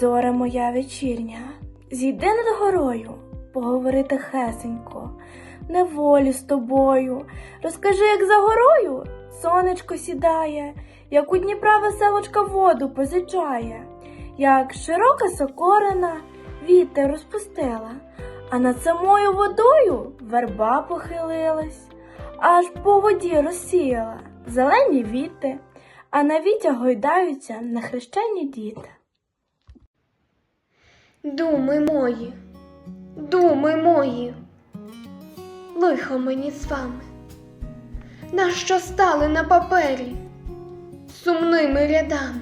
Зоре моя вечірня, зійди над горою, поговори тихесенько, неволі з тобою. Розкажи, як за горою сонечко сідає, як у Дніпра веселочка воду позичає, як широка сокорина вітер розпустила, а над самою водою верба похилилась, аж по воді розсіяла зелені віти, а на вітях гойдаються нехрещені діти. Думи мої, думи мої, лихо мені з вами, нащо стали на папері сумними рядами,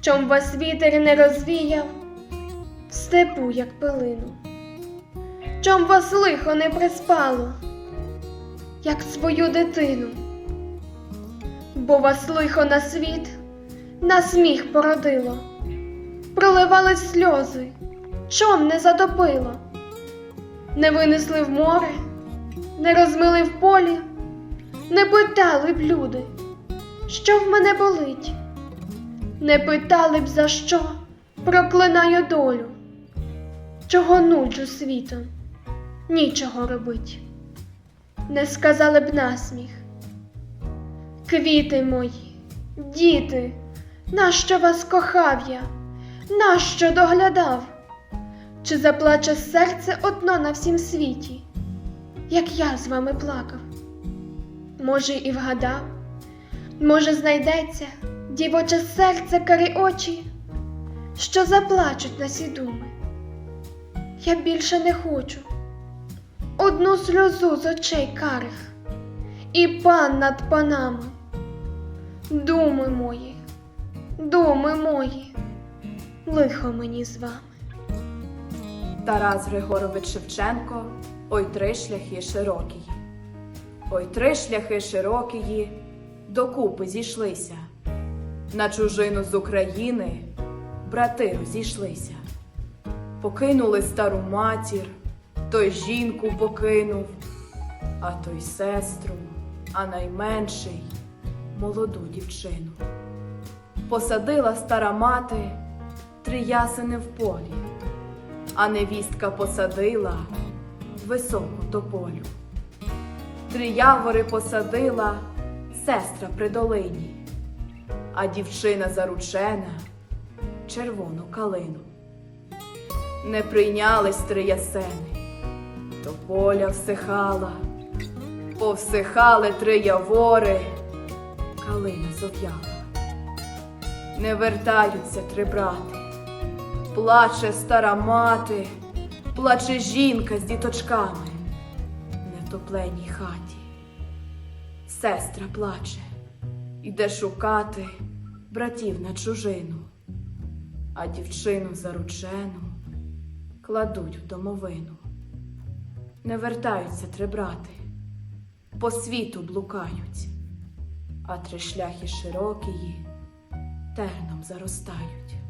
чом вас вітер не розвіяв в степу, як пилину, чом вас лихо не приспало, як свою дитину, бо вас лихо на світ, на сміх породило проливались сльози, чом не затопило, не винесли в море, не розмили в полі, не питали б люди, що в мене болить, не питали б за що проклинаю долю, чого нуджу світом, нічого робить, не сказали б насміх. Квіти мої, діти, нащо вас кохав я? Нащо доглядав? Чи заплаче серце одно на всім світі, як я з вами плакав? Може, і вгадав, може, знайдеться дівоче серце карі очі, що заплачуть на сі думи. Я більше не хочу одну сльозу з очей карих, і пан над панами. Думи мої, думи мої лихо мені з вами. Тарас Григорович Шевченко, ой три шляхи широкії. Ой три шляхи широкії докупи зійшлися. На чужину з України брати розійшлися. Покинули стару матір, той жінку покинув, а той сестру, а найменший молоду дівчину. Посадила стара мати три ясени в полі, а невістка посадила високу тополю. Три явори посадила сестра при долині, а дівчина заручена червону калину. Не прийнялись три ясени, тополя всихала, повсихали три явори, калина зов'яла. Не вертаються три брати. Плаче стара мати, плаче жінка з діточками не в нетопленій хаті. Сестра плаче, іде шукати братів на чужину, а дівчину заручену кладуть в домовину. Не вертаються три брати, по світу блукають, а три шляхи широкії терном заростають.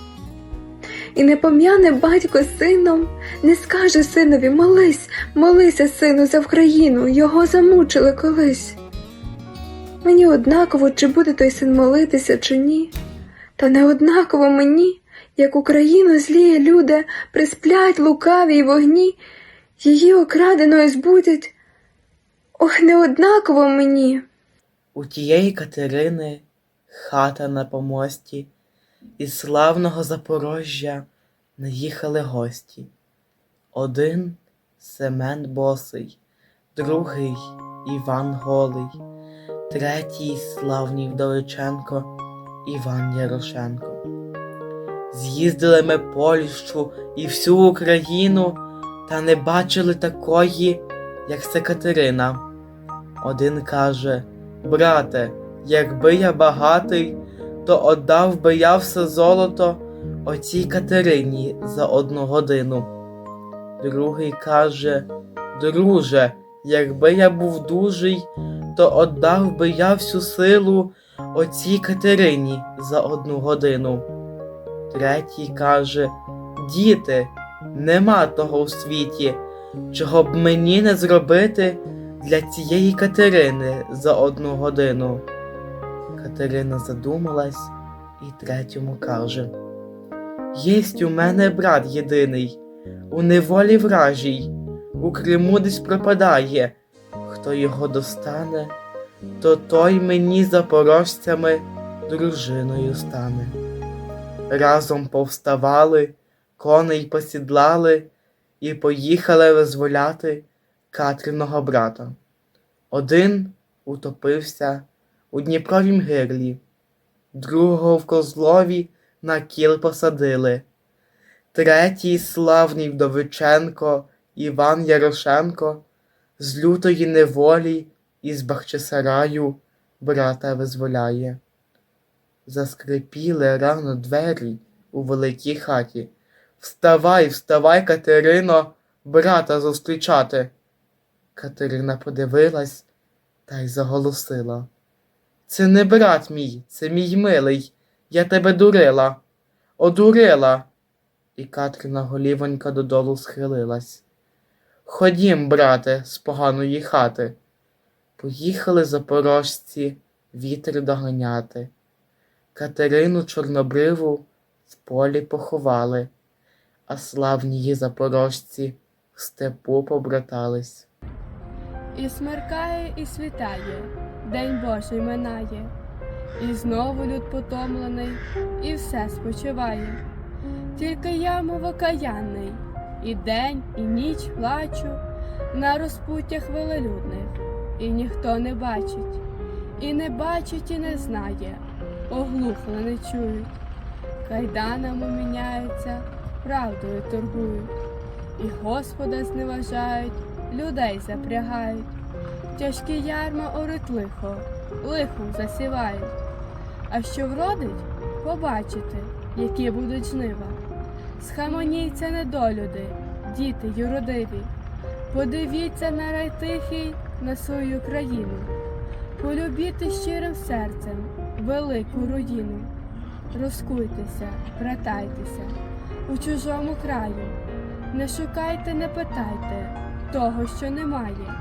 І не пом'яне батько сином, не скаже синові молись, молися, сину, за Вкраїну, його замучили колись. Мені однаково, чи буде той син молитися, чи ні, та не однаково мені, як Україну зліє люди присплять лукаві й вогні, її окраденою збудять. Ох, не однаково мені. У тієї Катерини хата на помості, із славного Запорожжя наїхали гості. Один Семен Босий, другий Іван Голий, третій славній Вдовиченко Іван Ярошенко. З'їздили ми Польщу і всю Україну, та не бачили такої, як це Катерина. Один каже, брате, якби я багатий, то отдав би я все золото оцій Катерині за одну годину. Другий каже, друже, якби я був дужий, то отдав би я всю силу оцій Катерині за одну годину. Третій каже, діти, нема того в світі, чого б мені не зробити для цієї Катерини за одну годину. Катерина задумалась і третьому каже: Єсть у мене брат єдиний, у неволі вражій, у Криму десь пропадає. Хто його достане, то той мені запорожцями дружиною стане. Разом повставали, коней посідлали і поїхали визволяти Катриного брата. Один утопився у Дніпровім гирлі, другого в Козлові на кіл посадили, третій славний Вдовиченко Іван Ярошенко з лютої неволі із Бахчисараю брата визволяє. Заскрипіли рано двері у великій хаті. Вставай, вставай, Катерино, брата зустрічати. Катерина подивилась та й заголосила. Це не брат мій, це мій милий. Я тебе дурила, одурила. І Катрина голівонька додолу схилилась. Ходім, брате, з поганої хати. Поїхали запорожці вітер доганяти. Катерину чорнобриву в полі поховали, а славні її запорожці в степу побратались. І смеркає, і світає, День Божий минає, і знову люд потомлений, і все спочиває. Тільки я, мов окаянний, і день, і ніч плачу на розпуттях велелюдних, і ніхто не бачить, і не бачить, і не знає, оглухли не чують, кайданами міняються, правдою торгують, і Господа зневажають, людей запрягають. Тяжкі ярма орить лихо, лихом засівають. А що вродить, побачите, які будуть жнива. Схамоніться недолюди, діти юродиві. Подивіться на рай тихий, на свою країну. Полюбіте щирим серцем велику руїну. Розкуйтеся, братайтеся у чужому краю. Не шукайте, не питайте того, що немає.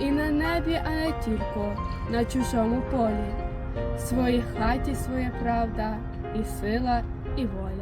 І на небі, а не тільки на чужому полі. В своїй хаті своя правда, і сила, і воля.